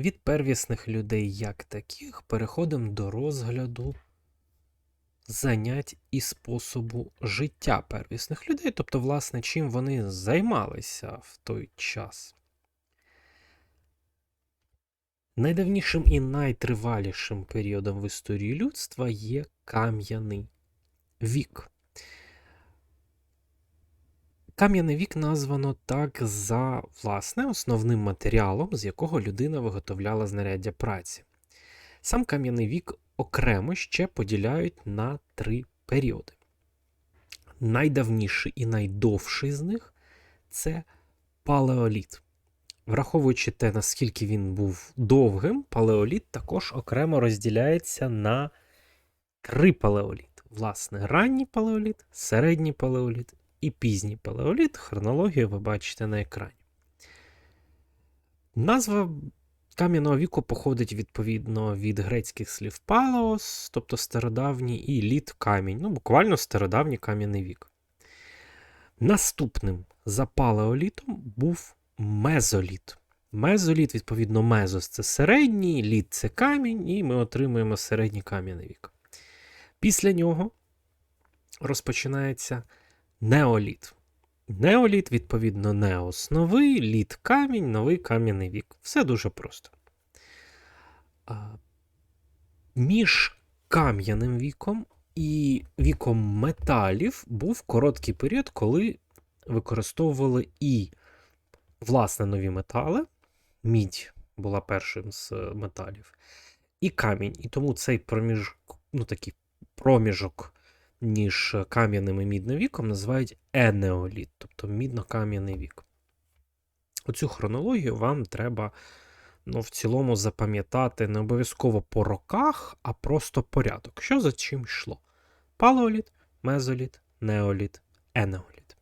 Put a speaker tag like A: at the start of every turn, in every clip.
A: Від первісних людей як таких переходимо до розгляду занять і способу життя первісних людей, тобто, власне, чим вони займалися в той час. Найдавнішим і найтривалішим періодом в історії людства є кам'яний вік. Кам'яний вік названо так за власне основним матеріалом, з якого людина виготовляла знаряддя праці. Сам кам'яний вік окремо ще поділяють на три періоди. Найдавніший і найдовший з них це палеоліт. Враховуючи те, наскільки він був довгим, палеоліт також окремо розділяється на три палеоліт. Власне, ранній палеоліт, середній палеоліт і пізній палеоліт. Хронологію ви бачите на екрані. Назва кам'яного віку походить відповідно від грецьких слів палеос, тобто стародавній, і літ камінь, ну буквально стародавній кам'яний вік. Наступним за палеолітом був мезоліт. Мезоліт, відповідно, мезос це середній, літ це камінь, і ми отримуємо середній кам'яний вік. Після нього розпочинається неоліт. Неоліт, відповідно, неос новий, літ камінь, новий кам'яний вік. Все дуже просто. Між кам'яним віком і віком металів був короткий період, коли використовували і власне нові метали. Мідь була першим з металів, і камінь. І тому цей проміжок, ну такий проміжок ніж кам'яним і мідним віком називають енеоліт, тобто мідно-кам'яний вік. Оцю хронологію вам треба ну, в цілому запам'ятати не обов'язково по роках, а просто порядок. Що за чим йшло? Палеоліт, мезоліт, неоліт, енеоліт.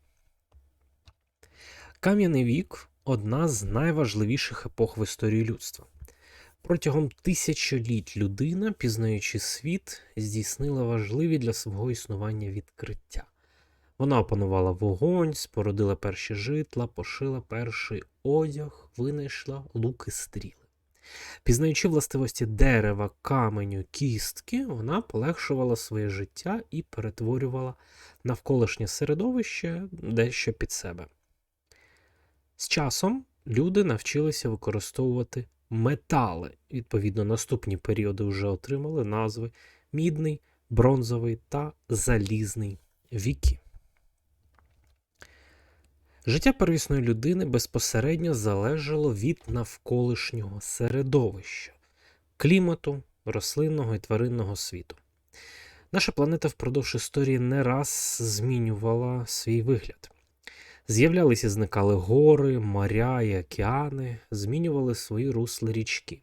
A: Кам'яний вік одна з найважливіших епох в історії людства. Протягом тисячоліть людина, пізнаючи світ, здійснила важливі для свого існування відкриття. Вона опанувала вогонь, спорудила перші житла, пошила перший одяг, винайшла луки стріли. Пізнаючи властивості дерева, каменю, кістки, вона полегшувала своє життя і перетворювала навколишнє середовище дещо під себе. З часом люди навчилися використовувати метали. Відповідно, наступні періоди вже отримали назви мідний, бронзовий та залізний віки. Життя первісної людини безпосередньо залежало від навколишнього середовища, клімату, рослинного і тваринного світу. Наша планета впродовж історії не раз змінювала свій вигляд. З'являлися і зникали гори, моря і океани, змінювали свої русли річки.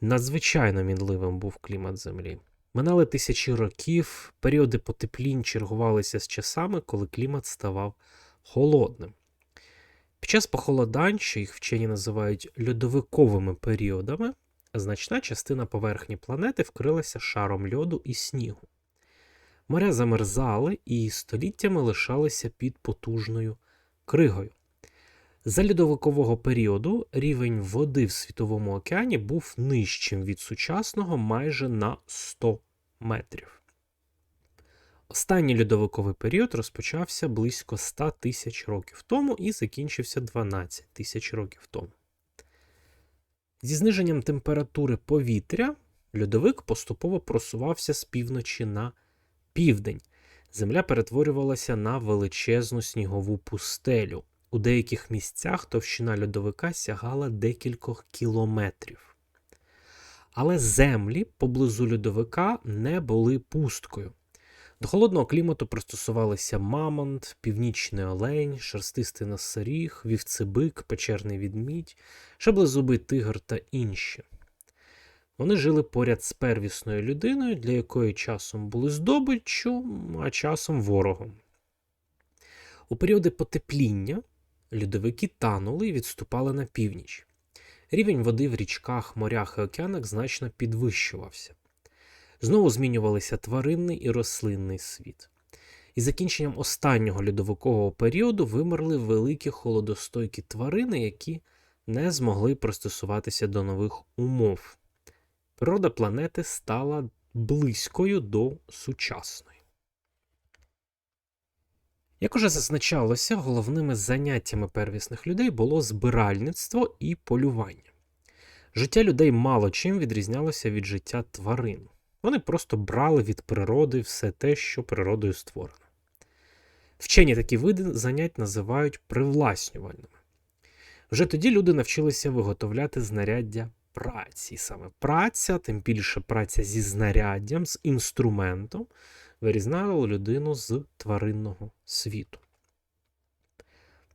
A: Надзвичайно мінливим був клімат Землі. Минали тисячі років, періоди потеплінь чергувалися з часами, коли клімат ставав холодним. Під час похолодань, що їх вчені називають льодовиковими періодами, значна частина поверхні планети вкрилася шаром льоду і снігу. Моря замерзали і століттями лишалися під потужною кригою. За льодовикового періоду рівень води в Світовому океані був нижчим від сучасного майже на 100 метрів. Останній льодовиковий період розпочався близько 100 тисяч років тому і закінчився 12 тисяч років тому. Зі зниженням температури повітря льодовик поступово просувався з півночі на південь. Земля перетворювалася на величезну снігову пустелю. У деяких місцях товщина льодовика сягала декількох кілометрів. Але землі поблизу льодовика не були пусткою. До холодного клімату пристосувалися мамонт, північний олень, шерстистий носоріг, вівцебик, печерний відмідь, шаблезубий тигр та інші. Вони жили поряд з первісною людиною, для якої часом були здобиччю, а часом ворогом. У періоди потепління льодовики танули і відступали на північ. Рівень води в річках, морях і океанах значно підвищувався. Знову змінювалися тваринний і рослинний світ. Із закінченням останнього льодовикового періоду вимерли великі холодостойкі тварини, які не змогли пристосуватися до нових умов. Природа планети стала близькою до сучасної. Як уже зазначалося, головними заняттями первісних людей було збиральництво і полювання. Життя людей мало чим відрізнялося від життя тварин. Вони просто брали від природи все те, що природою створено. Вчені такі види занять називають привласнювальними. Вже тоді люди навчилися виготовляти знаряддя праці. Саме праця, тим більше праця зі знаряддям, з інструментом, вирізняла людину з тваринного світу.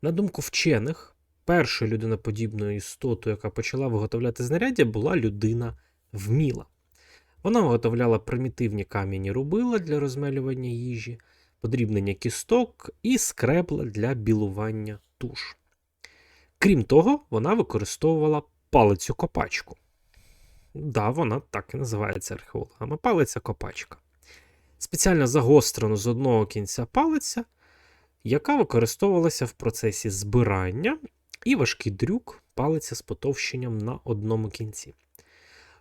A: На думку вчених, першою людиноподібною істотою, яка почала виготовляти знаряддя, була людина вміла. Вона виготовляла примітивні кам'яні рубила для розмелювання їжі, подрібнення кісток і скрепла для білування туш. Крім того, вона використовувала палицю копачку. Да, вона так і називається археологами палиця копачка. Спеціально загострену з одного кінця палиця, яка використовувалася в процесі збирання, і важкий дрюк палиця з потовщенням на одному кінці.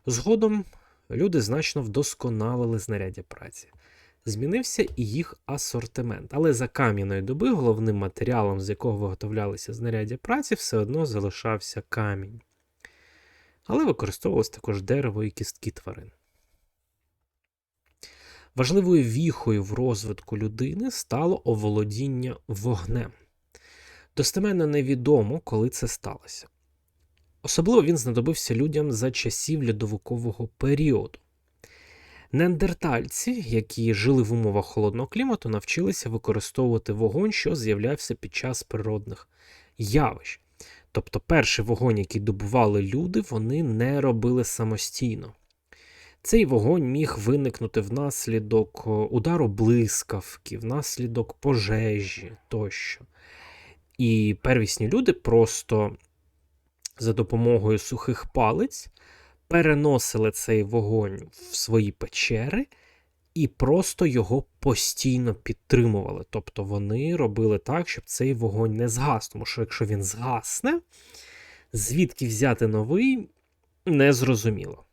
A: Згодом люди значно вдосконалили знаряддя праці. Змінився і їх асортимент, але за кам'яної доби головним матеріалом, з якого виготовлялися знаряддя праці, все одно залишався камінь. Але використовувалось також дерево і кістки тварин. Важливою віхою в розвитку людини стало оволодіння вогнем. Достеменно невідомо, коли це сталося. Особливо він знадобився людям за часів льодовикового періоду. Неандертальці, які жили в умовах холодного клімату, навчилися використовувати вогонь, що з'являвся під час природних явищ. Тобто перший вогонь, який добували люди, вони не робили самостійно. Цей вогонь міг виникнути внаслідок удару блискавки, внаслідок пожежі тощо. І первісні люди просто за допомогою сухих палиць переносили цей вогонь в свої печери і просто його постійно підтримували. Тобто вони робили так, щоб цей вогонь не згас. Тому що якщо він згасне, звідки взяти новий, незрозуміло.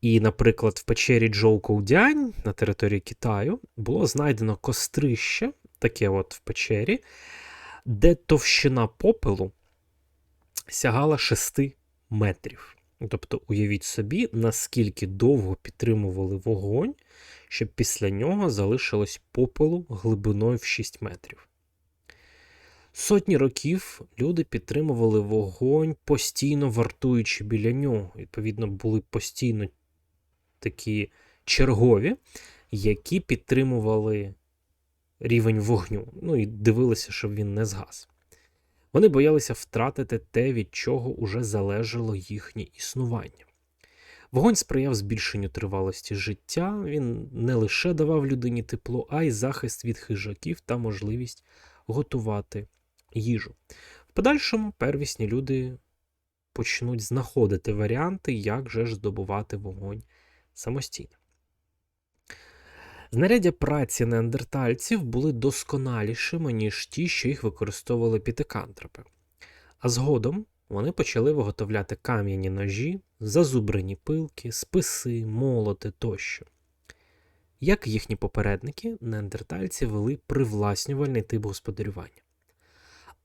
A: І, наприклад, в печері Джоу Коудянь на території Китаю було знайдено кострище, таке от в печері, де товщина попелу сягала 6 метрів. Тобто, уявіть собі, наскільки довго підтримували вогонь, щоб після нього залишилось попелу глибиною в 6 метрів. Сотні років люди підтримували вогонь, постійно вартуючи біля нього. Відповідно, були постійно такі чергові, які підтримували рівень вогню. Ну і дивилися, щоб він не згас. Вони боялися втратити те, від чого уже залежало їхнє існування. Вогонь сприяв збільшенню тривалості життя, він не лише давав людині тепло, а й захист від хижаків та можливість готувати їжу. В подальшому первісні люди почнуть знаходити варіанти, як же ж здобувати вогонь самостійно. Знаряддя праці неандертальців були досконалішими, ніж ті, що їх використовували пітикантропи. А згодом вони почали виготовляти кам'яні ножі, зазубрені пилки, списи, молоти тощо. Як їхні попередники, неандертальці вели привласнювальний тип господарювання.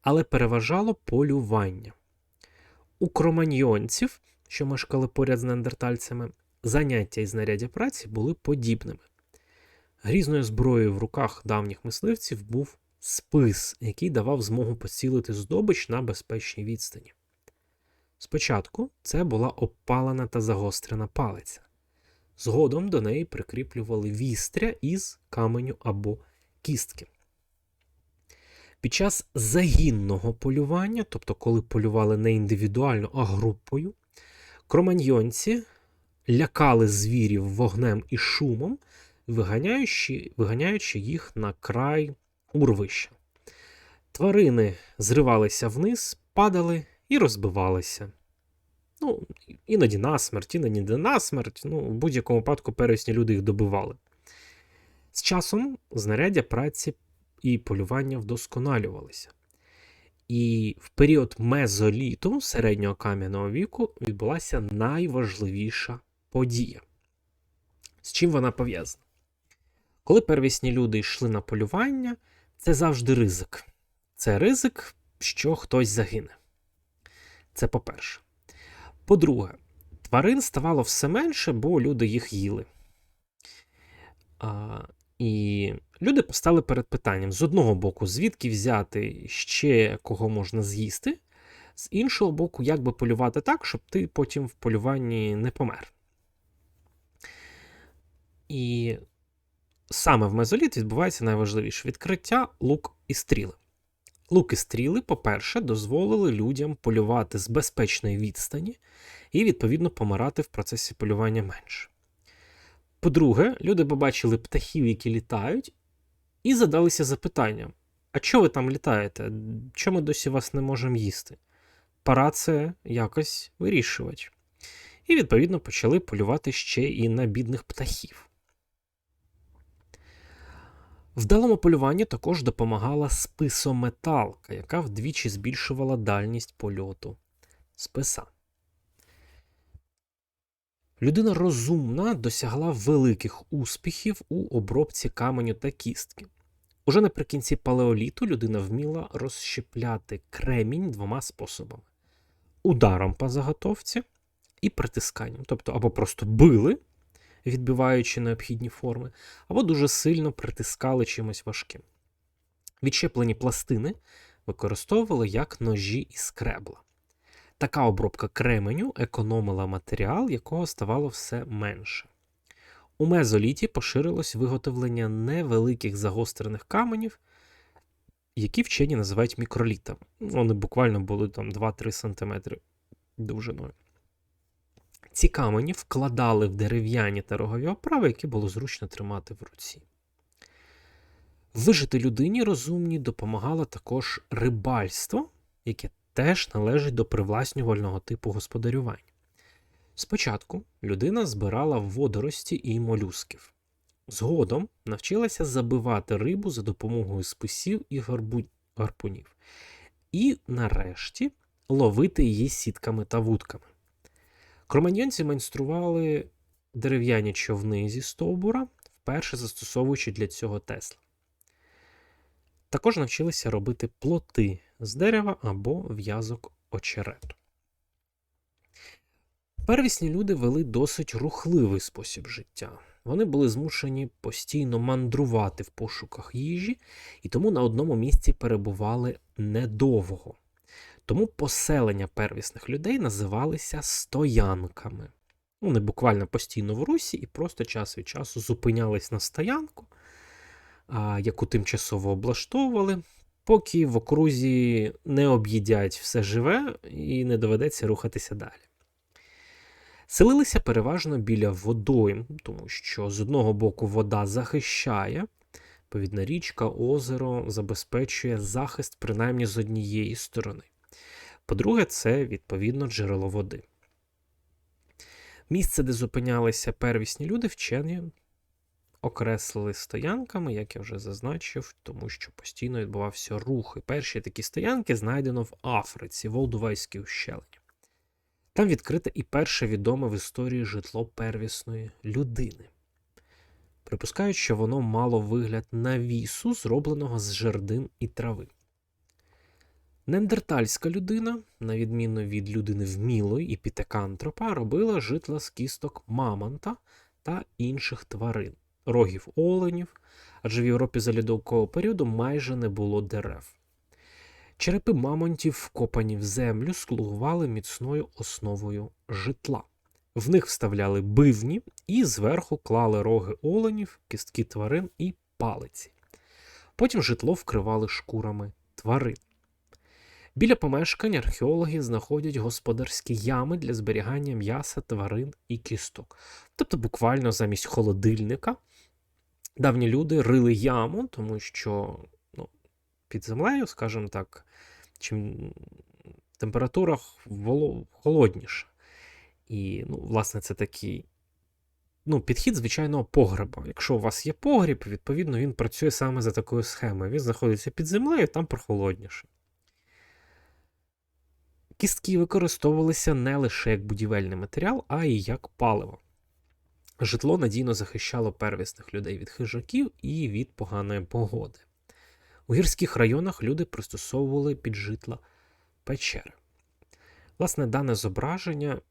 A: Але переважало полювання. У кроманьйонців, що мешкали поряд з неандертальцями, заняття і знаряддя праці були подібними. Грізною зброєю в руках давніх мисливців був спис, який давав змогу поцілити здобич на безпечній відстані. Спочатку це була опалена та загострена палиця. Згодом до неї прикріплювали вістря із каменю або кістки. Під час загінного полювання, тобто коли полювали не індивідуально, а групою, кроманьйонці лякали звірів вогнем і шумом, виганяючи, виганяючи їх на край урвища. Тварини зривалися вниз, падали і розбивалися. Ну, іноді насмерть, іноді не насмерть. Ну, в будь-якому випадку первісні люди їх добивали. З часом знаряддя праці і полювання вдосконалювалися. І в період мезоліту середнього кам'яного віку відбулася найважливіша подія. З чим вона пов'язана? Коли первісні люди йшли на полювання, це завжди ризик. Це ризик, що хтось загине. Це по-перше. По-друге, тварин ставало все менше, бо люди їх їли. А, І люди постали перед питанням: з одного боку, звідки взяти ще кого можна з'їсти, з іншого боку, як би полювати так, щоб ти потім в полюванні не помер. І саме в мезоліт відбувається найважливіше відкриття лук і стріли. Лук і стріли, по-перше, дозволили людям полювати з безпечної відстані і, відповідно, помирати в процесі полювання менше. По-друге, люди побачили птахів, які літають, і задалися запитанням: а чого ви там літаєте? Чому досі вас не можемо їсти? Пора це якось вирішувати. І, відповідно, почали полювати ще і на бідних птахів. Вдалому полюванню також допомагала списометалка, яка вдвічі збільшувала дальність польоту списа. Людина розумна досягла великих успіхів у обробці каменю та кістки. Уже наприкінці палеоліту людина вміла розщепляти кремінь двома способами: ударом по заготовці і притисканням. Тобто або просто били, відбиваючи необхідні форми, або дуже сильно притискали чимось важким. Відщеплені пластини використовували як ножі і скребла. Така обробка кременю економила матеріал, якого ставало все менше. У мезоліті поширилось виготовлення невеликих загострених каменів, які вчені називають мікролітами. Вони буквально були там 2-3 см довжиною. Ці камені вкладали в дерев'яні та рогові оправи, які було зручно тримати в руці. Вижити людині розумні допомагало також рибальство, яке теж належить до привласнювального типу господарювання. Спочатку людина збирала водорості і молюсків. Згодом навчилася забивати рибу за допомогою списів і гарпунів. І, нарешті, ловити її сітками та вудками. Кроманьйонці майстрували дерев'яні човни зі стовбура, вперше застосовуючи для цього Тесла. Також навчилися робити плоти з дерева або в'язок очерету. Первісні люди вели досить рухливий спосіб життя. Вони були змушені постійно мандрувати в пошуках їжі і тому на одному місці перебували недовго. Тому поселення первісних людей називалися стоянками. Вони буквально постійно в русі і просто час від часу зупинялись на стоянку, яку тимчасово облаштовували, поки в окрузі не об'їдять все живе і не доведеться рухатися далі. Селилися переважно біля водойм, тому що з одного боку вода захищає, повідна річка, озеро забезпечує захист принаймні з однієї сторони. По-друге, це відповідно джерело води. Місце, де зупинялися первісні люди, вчені окреслили стоянками, як я вже зазначив, тому що постійно відбувався рух. І перші такі стоянки знайдено в Африці, в Олдувайській ущелині. Там відкрите і перше відоме в історії житло первісної людини. Припускають, що воно мало вигляд навісу, зробленого з жердин і трави. Неандертальська людина, на відміну від людини вмілої і пітекантропа, робила житла з кісток мамонта та інших тварин, рогів оленів, адже в Європі за льодовкового періоду майже не було дерев. Черепи мамонтів, вкопані в землю, слугували міцною основою житла. В них вставляли бивні і зверху клали роги оленів, кістки тварин і палиці. Потім житло вкривали шкурами тварин. Біля помешкань археологи знаходять господарські ями для зберігання м'яса, тварин і кісток. Тобто, буквально замість холодильника давні люди рили яму, тому що ну, під землею, скажімо так, чим температура холодніша. І, ну, власне, це такий ну, підхід звичайного погреба. Якщо у вас є погріб, відповідно, він працює саме за такою схемою. Він знаходиться під землею, там прохолодніше. Кістки використовувалися не лише як будівельний матеріал, а й як паливо. Житло надійно захищало первісних людей від хижаків і від поганої погоди. У гірських районах люди пристосовували під житла печери. Власне, дане зображення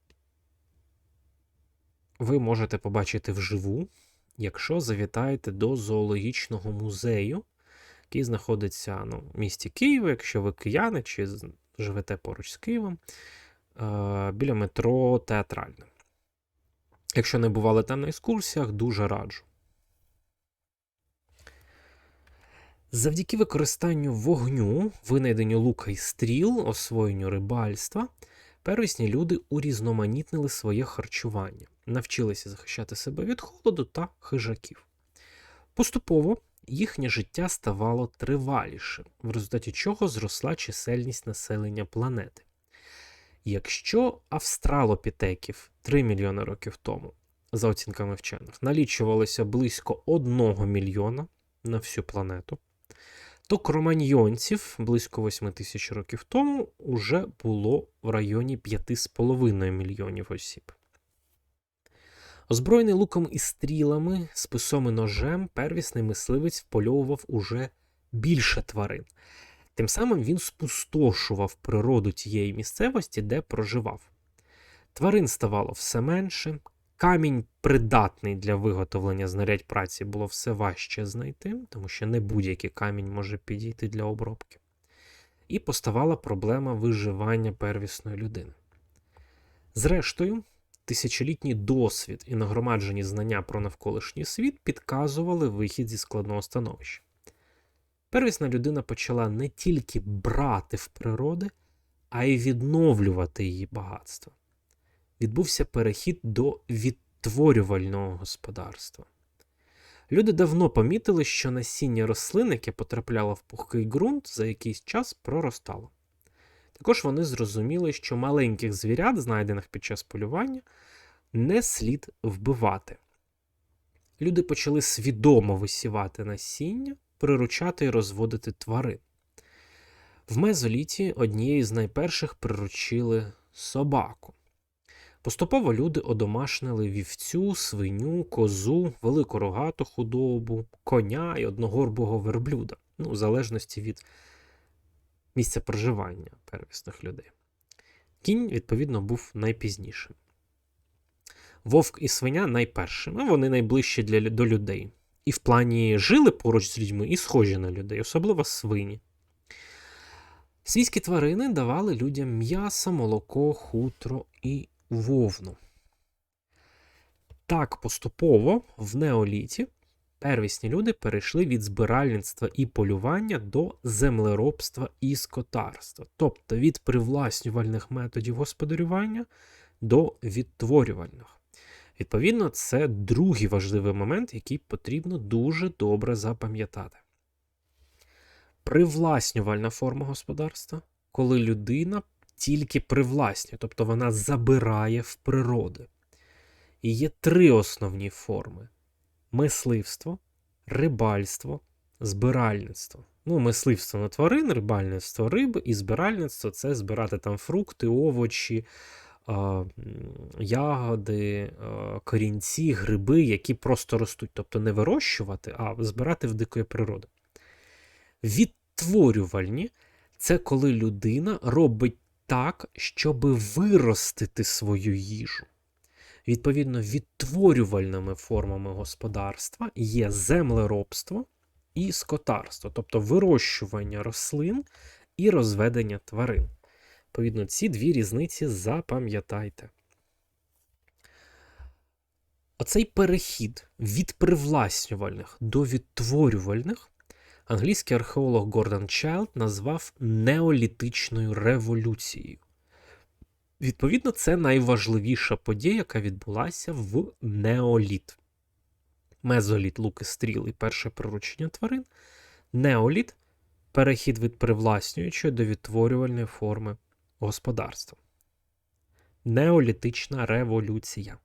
A: ви можете побачити вживу, якщо завітаєте до зоологічного музею, який знаходиться ну, в місті Києва, якщо ви кияни чи живете поруч з Києвом, е, біля метро Театральне. Якщо не бували там на екскурсіях, дуже раджу. Завдяки використанню вогню, винайденню лука і стріл, освоєнню рибальства, первісні люди урізноманітнили своє харчування, навчилися захищати себе від холоду та хижаків. Поступово їхнє життя ставало тривалішим, в результаті чого зросла чисельність населення планети. Якщо австралопітеків 3 мільйони років тому, за оцінками вчених, налічувалося близько 1 мільйона на всю планету, то кроманьйонців близько 8 тисяч років тому уже було в районі 5,5 мільйонів осіб. Озброєний луком і стрілами, списом і ножем, первісний мисливець впольовував уже більше тварин. Тим самим він спустошував природу тієї місцевості, де проживав. Тварин ставало все менше, камінь придатний для виготовлення знарядь праці було все важче знайти, тому що не будь-який камінь може підійти для обробки. І поставала проблема виживання первісної людини. Зрештою, тисячолітній досвід і нагромаджені знання про навколишній світ підказували вихід зі складного становища. Первісна людина почала не тільки брати в природи, а й відновлювати її багатство. Відбувся перехід до відтворювального господарства. Люди давно помітили, що насіння рослин, яке потрапляло в пухкий ґрунт, за якийсь час проростало. Також вони зрозуміли, що маленьких звірят, знайдених під час полювання, не слід вбивати. Люди почали свідомо висівати насіння, приручати і розводити тварин. В мезоліті однією з найперших приручили собаку. Поступово люди одомашнили вівцю, свиню, козу, велику рогату худобу, коня і одногорбого верблюда, ну, в залежності від місця проживання первісних людей. Кінь, відповідно, був найпізнішим. Вовк і свиня найпершими, вони найближчі для, до людей. І в плані жили поруч з людьми і схожі на людей, особливо свині. Свійські тварини давали людям м'ясо, молоко, хутро і вовну. Так поступово в неоліті первісні люди перейшли від збиральництва і полювання до землеробства і скотарства, тобто від привласнювальних методів господарювання до відтворювальних. Відповідно, це другий важливий момент, який потрібно дуже добре запам'ятати. Привласнювальна форма господарства, коли людина тільки привласнює, тобто вона забирає в природи. І є три основні форми: мисливство, рибальство, збиральництво. Ну, мисливство на тварин, рибальництво риби, і збиральництво це збирати там фрукти, овочі, ягоди, корінці, гриби, які просто ростуть, тобто не вирощувати, а збирати в дикої природи. Відтворювальні це коли людина робить так, щоб виростити свою їжу. Відповідно, відтворювальними формами господарства є землеробство і скотарство, тобто вирощування рослин і розведення тварин. Відповідно, ці дві різниці запам'ятайте. Оцей перехід від привласнювальних до відтворювальних англійський археолог Гордон Чайлд назвав неолітичною революцією. Відповідно, це найважливіша подія, яка відбулася в неоліт. Мезоліт, луки стріл і перше приручення тварин. Неоліт перехід від привласнюючої до відтворювальної форми господарства. Неолітична революція.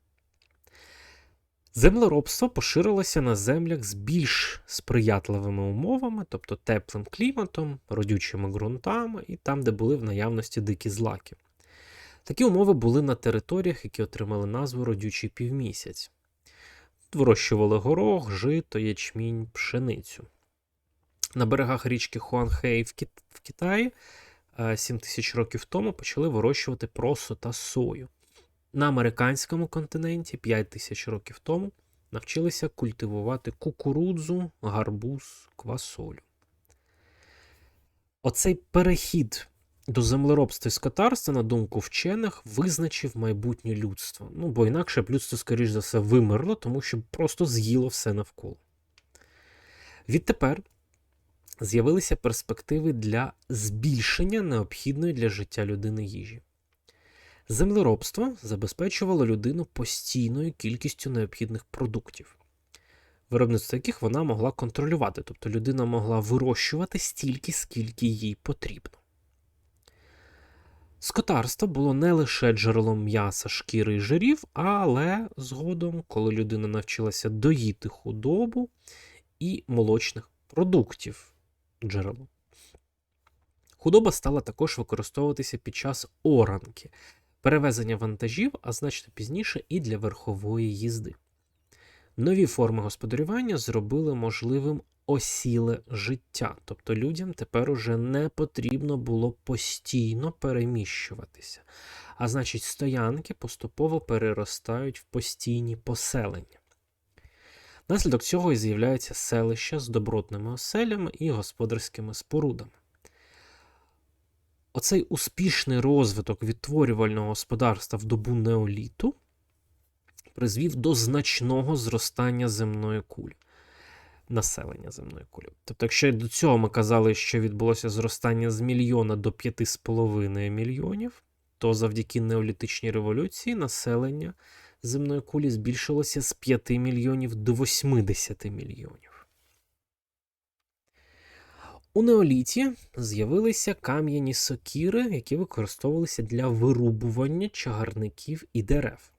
A: Землеробство поширилося на землях з більш сприятливими умовами, тобто теплим кліматом, родючими ґрунтами і там, де були в наявності дикі злаки. Такі умови були на територіях, які отримали назву родючий півмісяць. Вирощували горох, жито, ячмінь, пшеницю. На берегах річки Хуанхей в, Кит... в Китаї 7 тисяч років тому почали вирощувати просо та сою. На американському континенті 5 тисяч років тому навчилися культивувати кукурудзу, гарбуз, квасолю. Оцей перехід до землеробства і скотарства, на думку вчених, визначив майбутнє людство. Ну, бо інакше б людство, скоріш за все, вимерло, тому що просто з'їло все навколо. Відтепер з'явилися перспективи для збільшення необхідної для життя людини їжі. Землеробство забезпечувало людину постійною кількістю необхідних продуктів, виробництво яких вона могла контролювати, тобто людина могла вирощувати стільки, скільки їй потрібно. Скотарство було не лише джерелом м'яса, шкіри і жирів, але згодом, коли людина навчилася доїти худобу і молочних продуктів джерело. Худоба стала також використовуватися під час оранки, перевезення вантажів, а значно пізніше і для верхової їзди. Нові форми господарювання зробили можливим осіле життя, тобто людям тепер уже не потрібно було постійно переміщуватися, а значить, стоянки поступово переростають в постійні поселення. Внаслідок цього і з'являються селища з добротними оселями і господарськими спорудами. Оцей успішний розвиток відтворювального господарства в добу неоліту призвів до значного зростання земної кулі, населення земної кулі. Тобто, якщо до цього ми казали, що відбулося зростання з мільйона до 5,5 мільйонів, то завдяки неолітичній революції населення земної кулі збільшилося з 5 мільйонів до 80 мільйонів. У неоліті з'явилися кам'яні сокіри, які використовувалися для вирубування чагарників і дерев.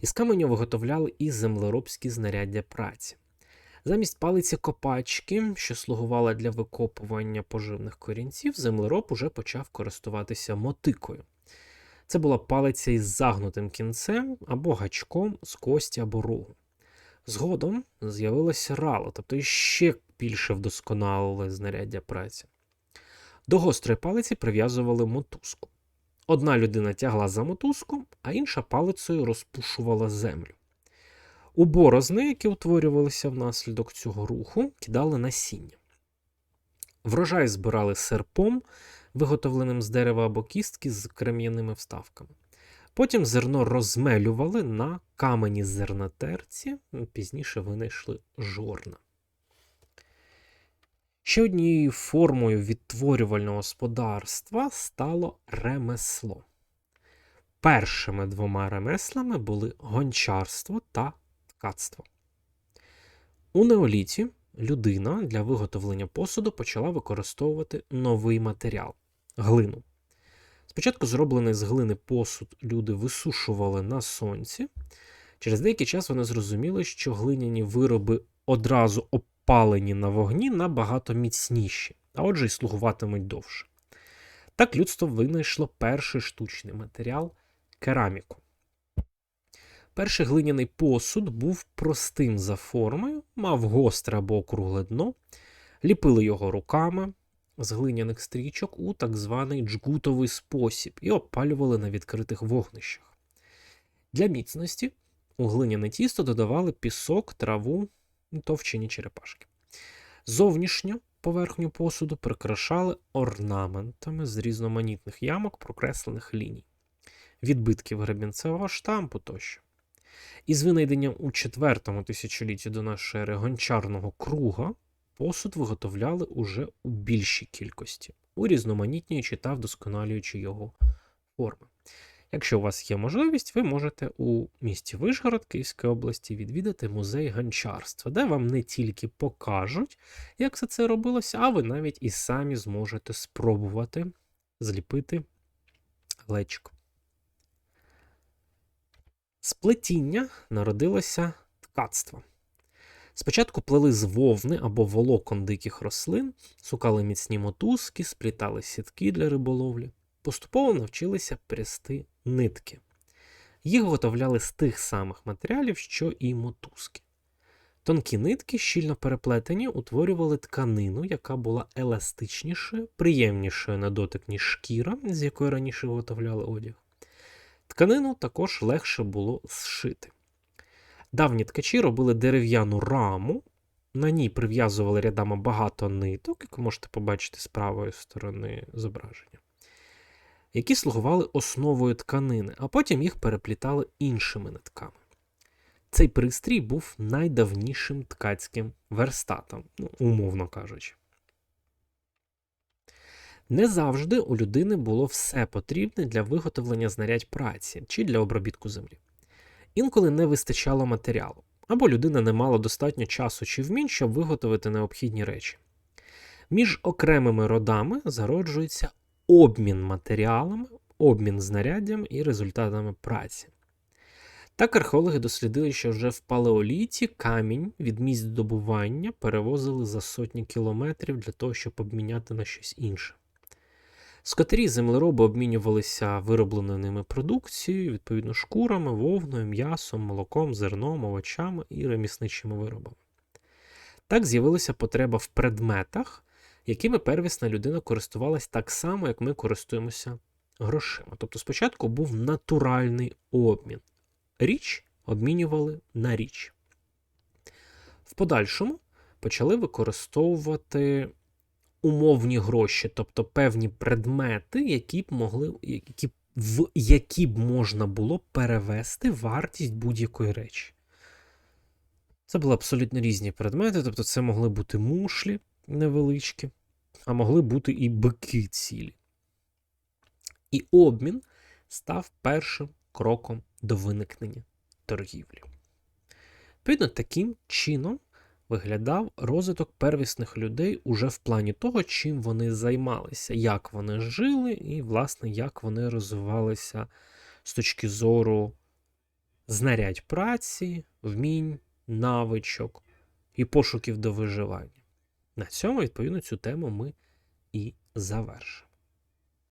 A: Із каменю виготовляли і землеробські знаряддя праці. Замість палиці копачки, що слугувала для викопування поживних корінців, землероб уже почав користуватися мотикою. Це була палиця із загнутим кінцем або гачком з кості або рогу. Згодом з'явилося рало, тобто ще більше вдосконалили знаряддя праці. До гострої палиці прив'язували мотузку. Одна людина тягла за мотузку, а інша палицею розпушувала землю. У борозни, які утворювалися внаслідок цього руху, кидали насіння. Врожай збирали серпом, виготовленим з дерева або кістки з крем'яними вставками. Потім зерно розмелювали на камені зернотерці, пізніше винайшли жорна. Ще однією формою відтворювального господарства стало ремесло. Першими двома ремеслами були гончарство та ткацтво. У неоліті людина для виготовлення посуду почала використовувати новий матеріал глину. Спочатку зроблений з глини посуд люди висушували на сонці. Через деякий час вони зрозуміли, що глиняні вироби одразу опалені на вогні набагато міцніші, а отже, й слугуватимуть довше. Так людство винайшло перший штучний матеріал кераміку. Перший глиняний посуд був простим за формою, мав гостре або округле дно, ліпили його руками з глиняних стрічок у так званий джгутовий спосіб і опалювали на відкритих вогнищах. Для міцності у глиняне тісто додавали пісок, траву товчені черепашки. Зовнішню поверхню посуду прикрашали орнаментами з різноманітних ямок прокреслених ліній, відбитків гребінцевого штампу тощо. Із винайденням у четвертому тисячолітті до нашої ери гончарного круга посуд виготовляли уже у більшій кількості, урізноманітнюючи та вдосконалюючи його форми. Якщо у вас є можливість, ви можете у місті Вишгород Київської області відвідати музей гончарства, де вам не тільки покажуть, як все це робилося, а ви навіть і самі зможете спробувати зліпити глечик. З плетіння народилося ткацтво. Спочатку плели з вовни або волокон диких рослин, сукали міцні мотузки, сплітали сітки для риболовлі. поступово навчилися прясти нитки. Їх виготовляли з тих самих матеріалів, що і мотузки. Тонкі нитки, щільно переплетені, утворювали тканину, яка була еластичнішою, приємнішою на дотик, ніж шкіра, з якої раніше виготовляли одяг. Тканину також легше було зшити. Давні ткачі робили дерев'яну раму, на ній прив'язували рядами багато ниток, як ви можете побачити з правої сторони зображення, які слугували основою тканини, а потім їх переплітали іншими нитками. Цей пристрій був найдавнішим ткацьким верстатом, ну, умовно кажучи. Не завжди у людини було все потрібне для виготовлення знарядь праці чи для обробітку землі. Інколи не вистачало матеріалу, або людина не мала достатньо часу чи вмінь, щоб виготовити необхідні речі. Між окремими родами зароджується обмін матеріалами, обмін знаряддям і результатами праці. Так археологи дослідили, що вже в палеоліті камінь від місць добування перевозили за сотні кілометрів для того, щоб обміняти на щось інше. Скотарі землероби обмінювалися виробленою ними продукцією, відповідно, шкурами, вовною, м'ясом, молоком, зерном, овочами і ремісничими виробами. Так з'явилася потреба в предметах, якими первісна людина користувалась так само, як ми користуємося грошима. Тобто спочатку був натуральний обмін. Річ обмінювали на річ. В подальшому почали використовувати умовні гроші, тобто певні предмети, які б могли, які, в які б можна було перевести вартість будь-якої речі. Це були абсолютно різні предмети, тобто це могли бути мушлі невеличкі, а могли бути і бики цілі. І обмін став першим кроком до виникнення торгівлі. Відповідно, таким чином виглядав розвиток первісних людей уже в плані того, чим вони займалися, як вони жили, і, власне, як вони розвивалися з точки зору знарядь праці, вмінь, навичок і пошуків до виживання. На цьому, відповідно, цю тему ми і завершимо.